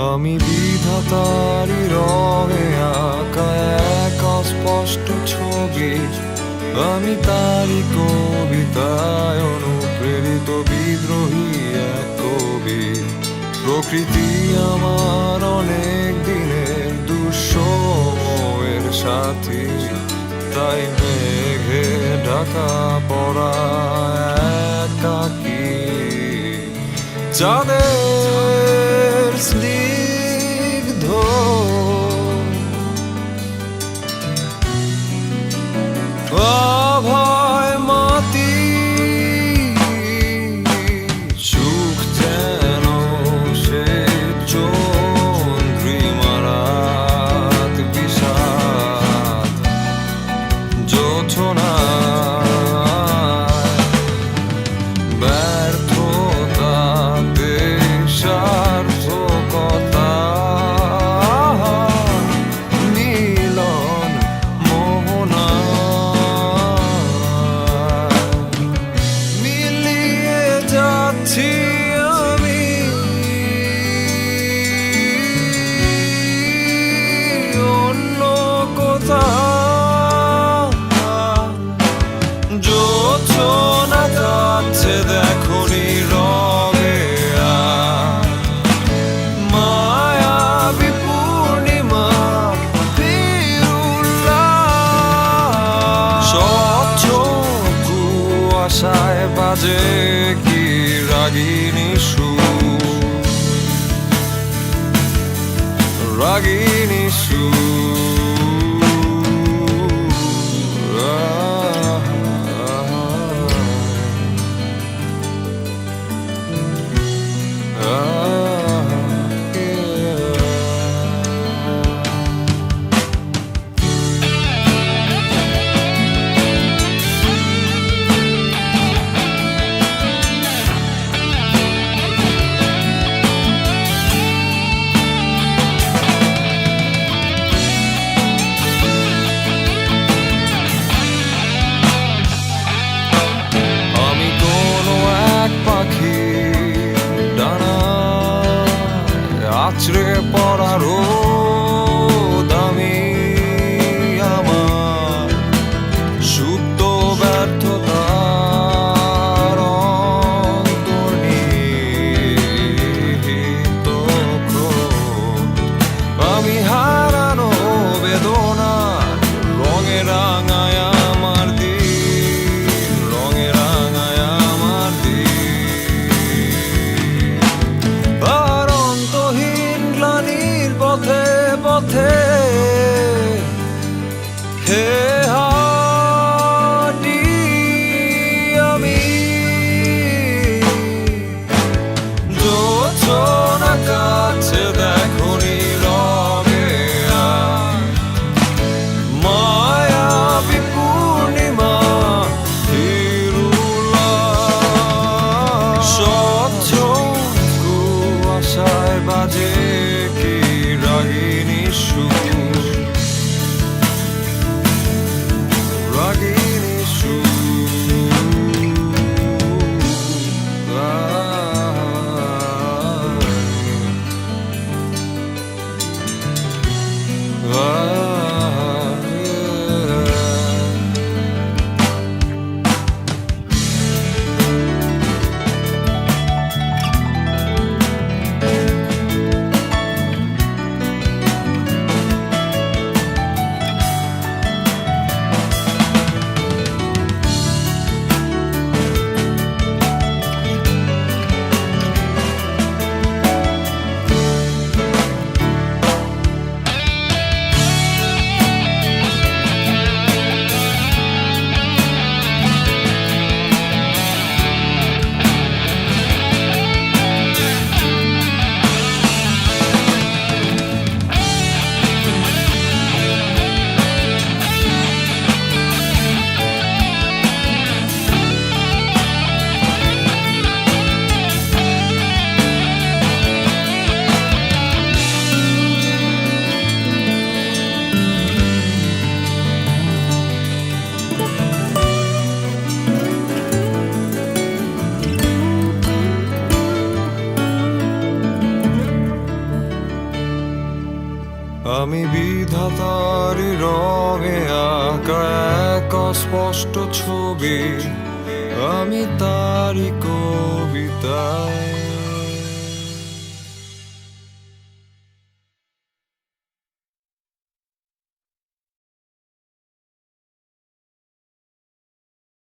আমি বিধাতারি রঙে আঁকা এক অস্পষ্ট ছবি। আমি তারি কবিতায় অনুপ্রেরিত বিদ্রোহী এক কবি। প্রকৃতি আমার অনেক দিনের দুঃসময়ের সাথী। তাই মেঘে ঢাকা পড়া একাকী। চাঁদের স্নিগ্ধ magic fora a. আমি বিধাতার রঙে আঁকা এক অস্পষ্ট ছবি। আমি তারি কবিতা।